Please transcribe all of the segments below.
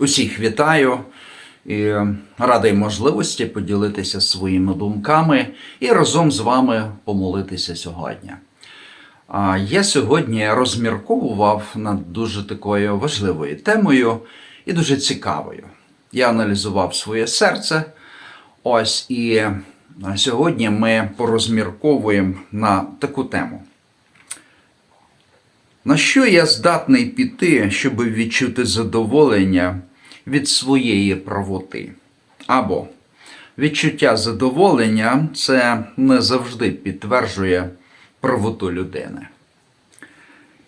Усіх вітаю і радий можливості поділитися своїми думками і разом з вами помолитися сьогодні. Я сьогодні розмірковував над дуже такою важливою темою і дуже цікавою. Я аналізував своє серце. Ось і сьогодні ми порозмірковуємо на таку тему. На що я здатний піти, щоб відчути задоволення від своєї правоти? Або відчуття задоволення це не завжди підтверджує правоту людини.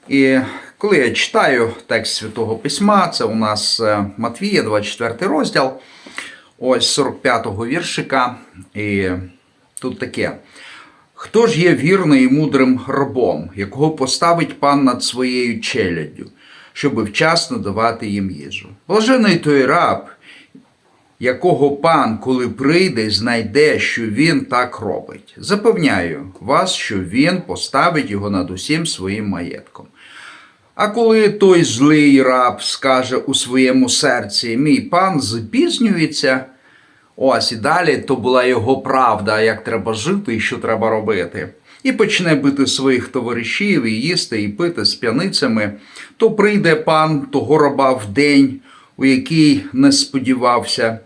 І коли я читаю текст Святого Письма, це у нас е, Матвія, 24 розділ, ось 45-го віршика, і тут таке. Хто ж є вірним і мудрим рабом, якого поставить пан над своєю челяддю, щоб вчасно давати їм їжу? Блажений той раб, якого пан, коли прийде, знайде, що він так робить. Запевняю вас, що він поставить його над усім своїм маєтком. А коли той злий раб скаже у своєму серці, мій пан запізнюється, ось і далі то була його правда, як треба жити і що треба робити. І почне бити своїх товаришів, і їсти, і пити з п'яницями, то прийде пан того раба в день, у який не сподівався,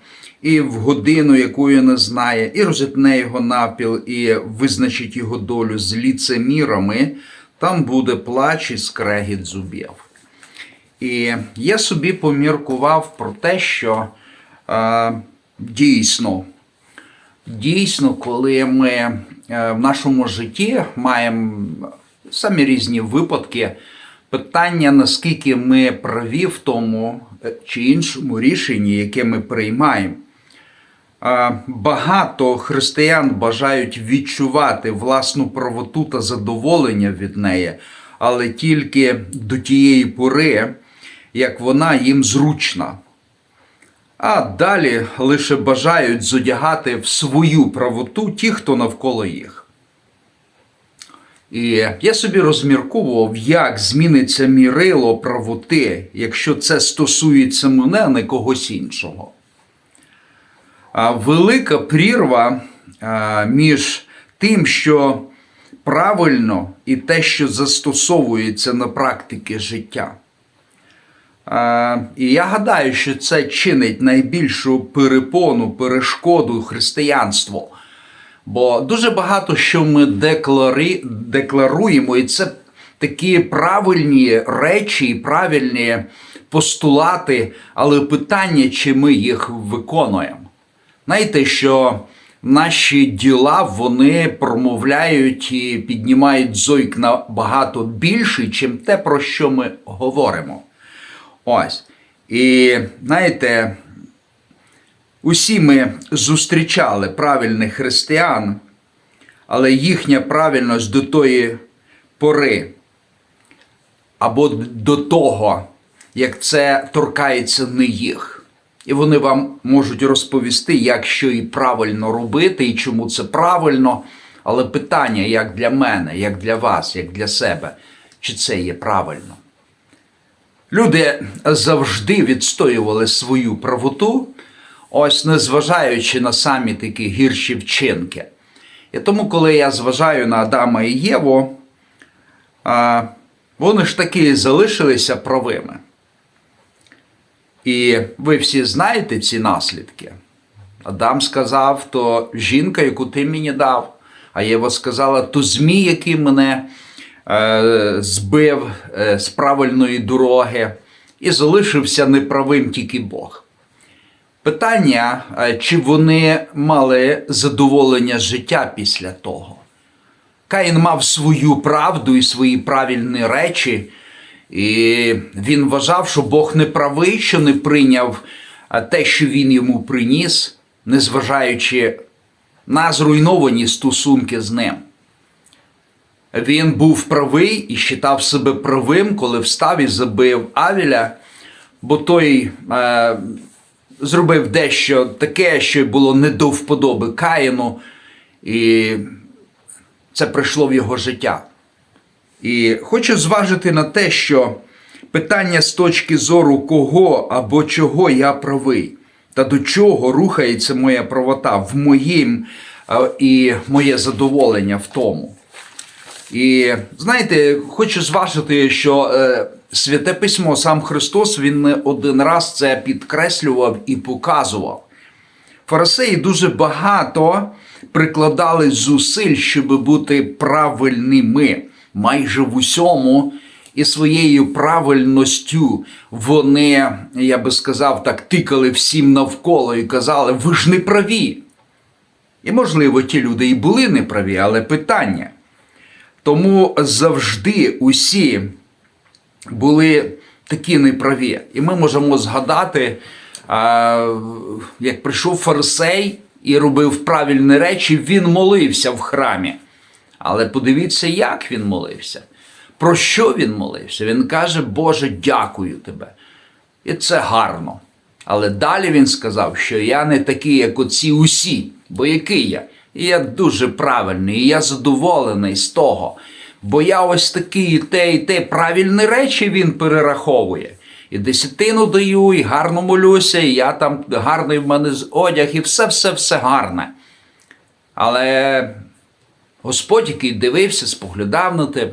і в годину, якої не знає, і розітне його напіл, і визначить його долю з ліцемірами, там буде плач і скрегіт зубів. І я собі поміркував про те, що е, дійсно, дійсно, коли ми е, в нашому житті маємо самі різні випадки, питання, наскільки ми праві в тому е, чи іншому рішенні, яке ми приймаємо. Е, Багато християн бажають відчувати власну правоту та задоволення від неї, але тільки до тієї пори, як вона їм зручна. А далі лише бажають зодягати в свою правоту ті, хто навколо їх. І я собі розмірковував, як зміниться мірило правоти, якщо це стосується мене, а не когось іншого. Велика прірва між тим, що правильно, і те, що застосовується на практики життя. А, І я гадаю, що це чинить найбільшу перепону, перешкоду християнству. Бо дуже багато що ми деклари... декларуємо, і це такі правильні речі, і правильні постулати, але питання, чи ми їх виконуємо. Знаєте, що наші діла вони промовляють і піднімають зойк набагато більше, чим те, про що ми говоримо. Ось. І знаєте, усі ми зустрічали правильних християн, але їхня правильність до тої пори, або до того, як це торкається не їх. І вони вам можуть розповісти, як що і правильно робити, і чому це правильно. Але питання, як для мене, як для вас, як для себе, чи це є правильно? Люди завжди відстоювали свою правоту, ось незважаючи на самі такі гірші вчинки. І тому, коли я зважаю на Адама і Єву, вони ж таки залишилися правими. І ви всі знаєте ці наслідки. Адам сказав, то жінка, яку ти мені дав, а Єва сказала, то змій, який мене збив е, з правильної дороги, і залишився неправим тільки Бог. Питання, е, чи вони мали задоволення життя після того? Каїн мав свою правду і свої правильні речі. І він вважав, що Бог не правий, що не прийняв те, що він йому приніс, незважаючи на зруйновані стосунки з ним. Він був правий і вважав себе правим, коли встав і забив Авіля, бо той е, зробив дещо таке, що було не до вподоби Каїну, і це прийшло в його життя. І хочу зважити на те, що Питання з точки зору кого або чого я правий, та до чого рухається моя правота в моїм е, і моє задоволення в тому. І знаєте, хочу зважити, що е, святе письмо, сам Христос, він не один раз це підкреслював і показував. Фарисеї дуже багато прикладали зусиль, щоб бути правильними майже в усьому, і своєю правильністю вони, я би сказав, так тикали всім навколо і казали, ви ж не праві. І, можливо, ті люди і були неправі, але питання. Тому завжди усі були такі неправі. І ми можемо згадати, як прийшов фарисей і робив правильні речі, він молився в храмі. Але подивіться, як він молився. Про що він молився? Він каже, Боже, дякую тебе. І це гарно. Але далі він сказав, що я не такий, як оці усі, бо який я? І я дуже правильний, і я задоволений з того. Бо я ось такий, і те, і те правильні речі він перераховує. І десятину даю, і гарно молюся, і я там гарний в мене одяг, і все, все, все гарне. Але Господь, який дивився, споглядав на тебе,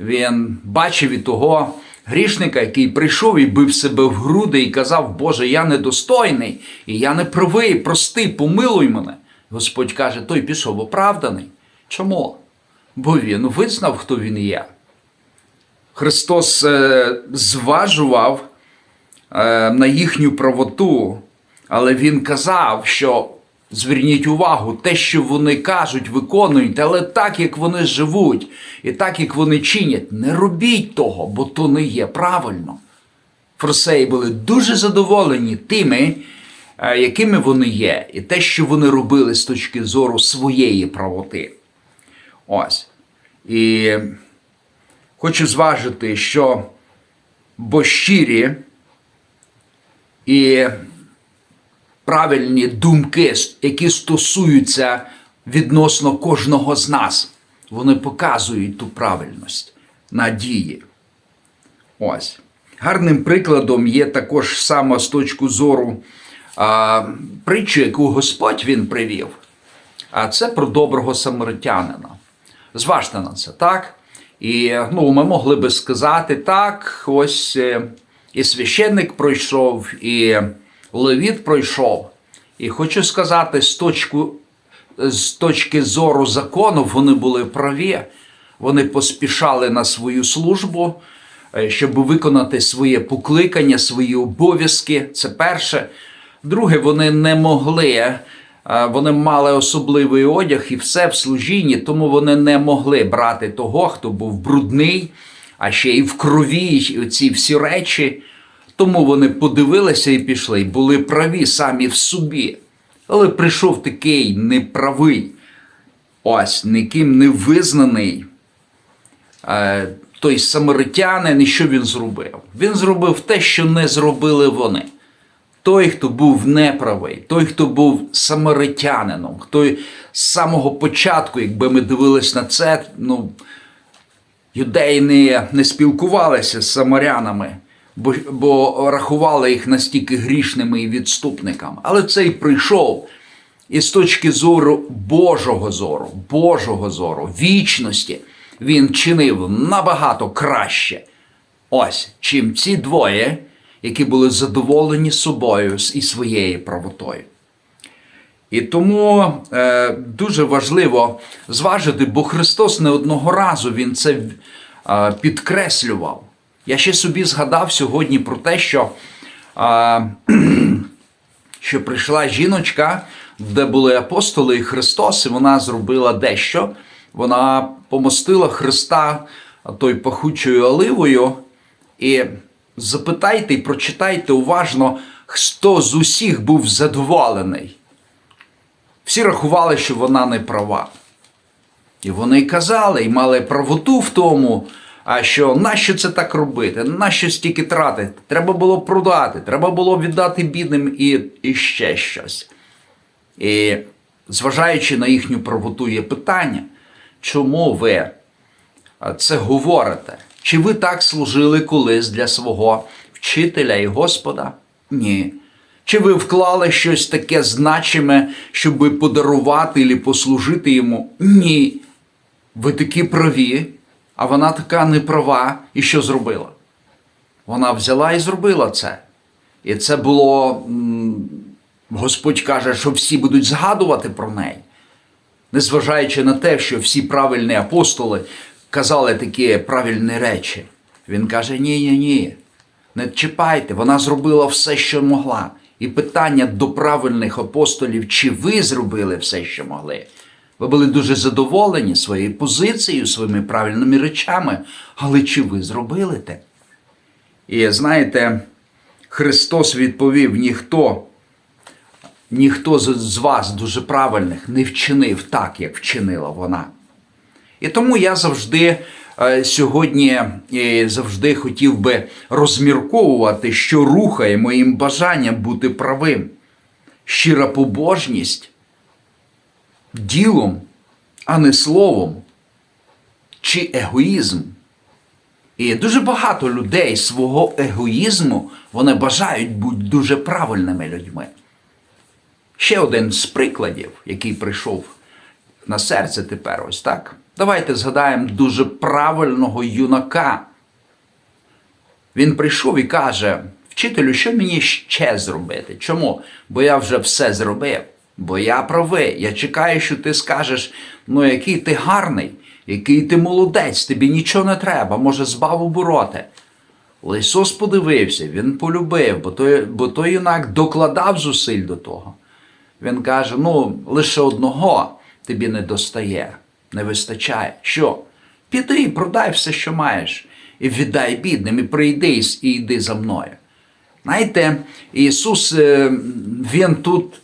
він бачив і того грішника, який прийшов і бив себе в груди і казав, Боже, я недостойний, і я не правий, прости, помилуй мене. Господь каже, той пішов оправданий. Чому? Бо він визнав, хто він є. Христос е, зважував е, на їхню правоту, але Він казав, що зверніть увагу, те, що вони кажуть, виконують, але так, як вони живуть, і так, як вони чинять, не робіть того, бо то не є правильно. Фарисеї були дуже задоволені тими, якими вони є, і те, що вони робили з точки зору своєї правоти. Ось. І хочу зважити, що бо щирі і правильні думки, які стосуються відносно кожного з нас, вони показують ту правильність надії. Ось. Гарним прикладом є також саме з точки зору а, притчі, яку Господь він привів. А це про доброго самаритянина. Зважте на це, так? І ну, ми могли би сказати, так, ось е, і священник пройшов, і левіт пройшов. І хочу сказати, з точки, з точки зору закону вони були праві. Вони поспішали на свою службу, е, щоб виконати своє покликання, свої обов'язки. Це перше. Друге, вони не могли. е, Вони мали особливий одяг і все в служінні, тому вони не могли брати того, хто був брудний, а ще й в крові і ці всі речі. Тому вони подивилися і пішли, і були праві самі в собі. Але прийшов такий неправий, ось ніким не визнаний е, той самаритянин, і що він зробив? Він зробив те, що не зробили вони. Той, хто був неправий, той, хто був самаритянином, той з самого початку, якби ми дивились на це, ну, юдеї не, не спілкувалися з самарянами, бо, бо рахували їх настільки грішними і відступниками. Але цей прийшов і з точки зору Божого зору, Божого зору, вічності, він чинив набагато краще. Ось чим ці двоє, які були задоволені собою і своєю правотою. І тому е, дуже важливо зважити, бо Христос не одного разу Він це е, підкреслював. Я ще собі згадав сьогодні про те, що, е, що прийшла жіночка, де були апостоли і Христос, і вона зробила дещо. Вона помостила Христа той пахучою оливою. І запитайте і прочитайте уважно, хто з усіх був задоволений. Всі рахували, що вона не права. І вони казали, і мали правоту в тому, а що нащо це так робити, нащо стільки тратити, треба було продати, треба було віддати бідним і, і ще щось. І зважаючи на їхню правоту, є питання, чому ви це говорите? Чи ви так служили колись для свого вчителя і Господа? Ні. Чи ви вклали щось таке значиме, щоб подарувати або послужити йому? Ні. Ви такі праві, а вона така неправа. І що зробила? Вона взяла і зробила це. І це було, Господь каже, що всі будуть згадувати про неї. Незважаючи на те, що всі правильні апостоли казали такі правильні речі. Він каже: ні, ні, ні, не чіпайте, вона зробила все, що могла. І питання до правильних апостолів, чи ви зробили все, що могли? Ви були дуже задоволені своєю позицією, своїми правильними речами, але чи ви зробили те? І знаєте, Христос відповів: ніхто, ніхто з, вас дуже правильних не вчинив так, як вчинила вона. І тому я завжди е, сьогодні е, завжди хотів би розмірковувати, що рухає моїм бажанням бути правим. Щира побожність ділом, а не словом, чи егоїзм. І дуже багато людей свого егоїзму вони бажають бути дуже правильними людьми. Ще один з прикладів, який прийшов на серце тепер ось так. Давайте згадаємо дуже правильного юнака. Він прийшов і каже: Вчителю, що мені ще зробити? Чому? Бо я вже все зробив, бо я правий. Я чекаю, що ти скажеш, ну який ти гарний, який ти молодець, тобі нічого не треба, може збав обороти. Але Ісус подивився, Він полюбив, бо той, бо той юнак докладав зусиль до того. Він каже: ну, лише одного тобі не достає, не вистачає. Що? Піди продай все, що маєш, і віддай бідним, і прийди і йди за мною. Знаєте, Ісус, е, Він тут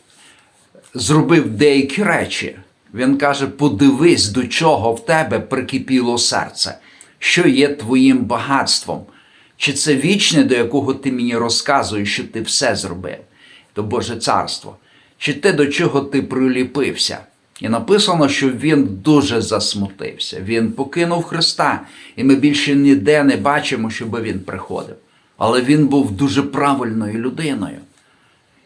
зробив деякі речі. Він каже: подивись, до чого в тебе прикипіло серце, що є твоїм багатством. Чи це вічне, до якого ти мені розказуєш, що ти все зробив, то Боже царство, чи те, до чого ти приліпився? І написано, що він дуже засмутився. Він покинув Христа, і ми більше ніде не бачимо, щоб він приходив. Але він був дуже правильною людиною.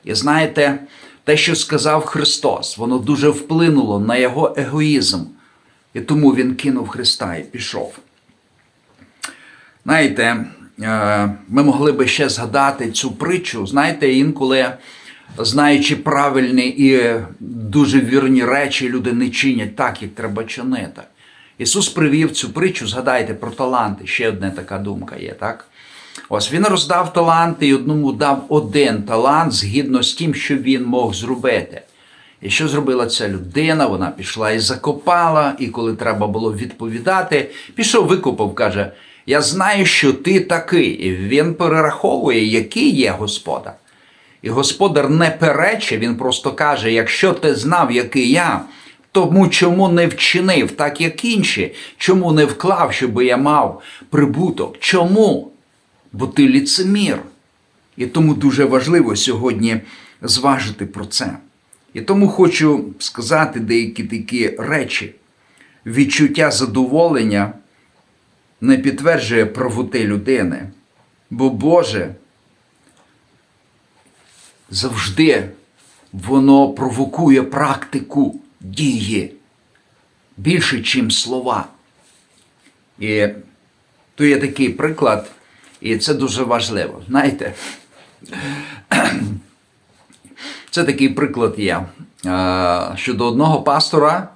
І знаєте, те, що сказав Христос, воно дуже вплинуло на його егоїзм. І тому він кинув Христа і пішов. Знаєте, е, ми могли би ще згадати цю притчу. Знаєте, інколи, знаючи правильні і дуже вірні речі, люди не чинять так, як треба чинити. Ісус привів цю притчу, згадайте про таланти. Ще одна така думка є, так? Ось він роздав таланти і одному дав один талант згідно з тим, що він мог зробити. І що зробила ця людина? Вона пішла і закопала, і коли треба було відповідати, пішов, викопав, каже: Я знаю, що ти такий. І він перераховує, який є господар. І господар не перече, він просто каже: якщо ти знав, який я, тому чому не вчинив так, як інші? Чому не вклав, щоб я мав прибуток? Чому? Бо ти ліцемір. І тому дуже важливо сьогодні зважити про це. І тому хочу сказати деякі такі речі. Відчуття задоволення не підтверджує правоти людини, бо Боже завжди воно провокує практику дії більше, ніж слова. І то є такий приклад, і це дуже важливо. Знаєте, це такий приклад є. Щодо одного пастора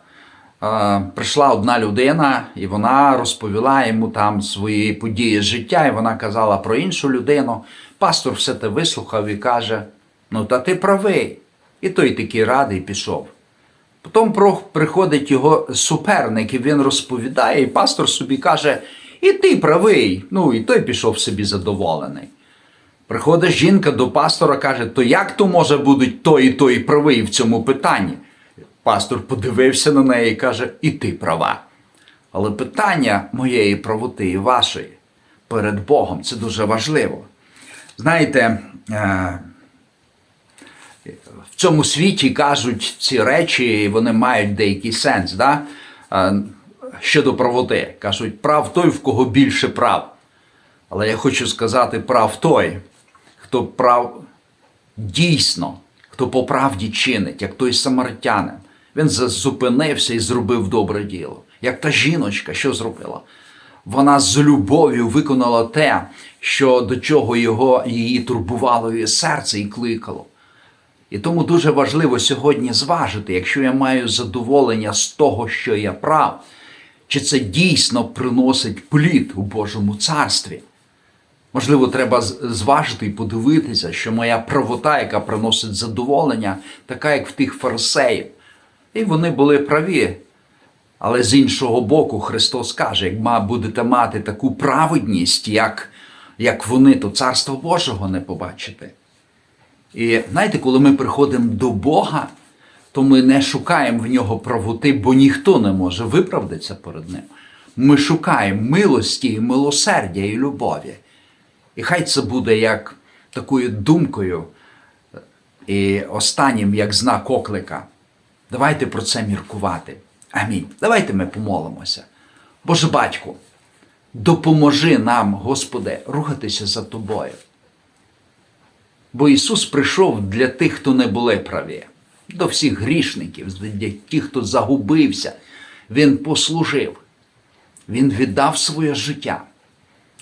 прийшла одна людина, і вона розповіла йому там свої події з життя, і вона казала про іншу людину. Пастор все те вислухав і каже: Ну, та ти правий. І той такий радий пішов. Потім приходить його суперник, і він розповідає, і пастор собі каже: І ти правий. Ну, і той пішов собі задоволений. Приходить жінка до пастора, каже, то як то може бути той і той правий в цьому питанні? Пастор подивився на неї і каже, і ти права. Але питання моєї правоти і вашої перед Богом це дуже важливо. Знаєте, в цьому світі кажуть ці речі, і вони мають деякий сенс. Да? щодо правоти. Кажуть, прав той, в кого більше прав. Але я хочу сказати, прав той, хто прав дійсно, хто по правді чинить, як той самаритянин. Він зупинився і зробив добре діло. Як та жіночка, що зробила? Вона з любов'ю виконала те, що до чого його її турбувало її серце і кликало. І тому дуже важливо сьогодні зважити, якщо я маю задоволення з того, що я прав, чи це дійсно приносить плід у Божому царстві. Можливо, треба зважити і подивитися, що моя правота, яка приносить задоволення, така, як в тих фарисеїв. І вони були праві. Але з іншого боку, Христос каже, як будете мати таку праведність, як, як вони, то Царство Божого не побачите. І знаєте, коли ми приходимо до Бога, то ми не шукаємо в нього правоти, бо ніхто не може виправдатися перед ним. Ми шукаємо милості, і милосердя і любові. І хай це буде як такою думкою і останнім як знак оклика. Давайте про це міркувати. Амінь. Давайте ми помолимося. Боже батько, допоможи нам, Господи, рухатися за тобою. Бо Ісус прийшов для тих, хто не були праві, до всіх грішників, для тих, хто загубився. Він послужив, Він віддав своє життя.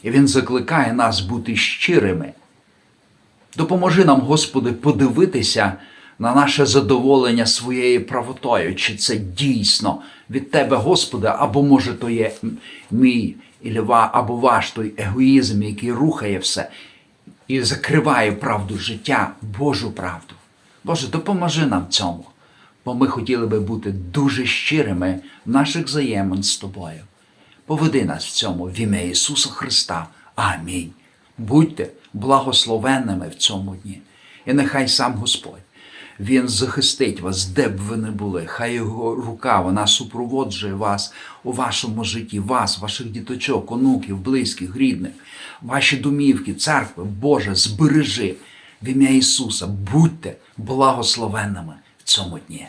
І Він закликає нас бути щирими. Допоможи нам, Господи, подивитися на наше задоволення своєю правотою, чи це дійсно від Тебе, Господи, або може то є мій і ва- або ваш той егоїзм, який рухає все і закриває правду життя, Божу правду. Боже, допоможи нам цьому, бо ми хотіли би бути дуже щирими в наших взаємин з Тобою. Поведи нас в цьому в ім'я Ісуса Христа. Амінь. Будьте благословенними в цьому дні. І нехай сам Господь, Він захистить вас, де б ви не були. Хай його рука вона супроводжує вас у вашому житті, вас, ваших діточок, онуків, близьких, рідних, ваші домівки, церкви, Боже, збережи в ім'я Ісуса. Будьте благословенними в цьому дні.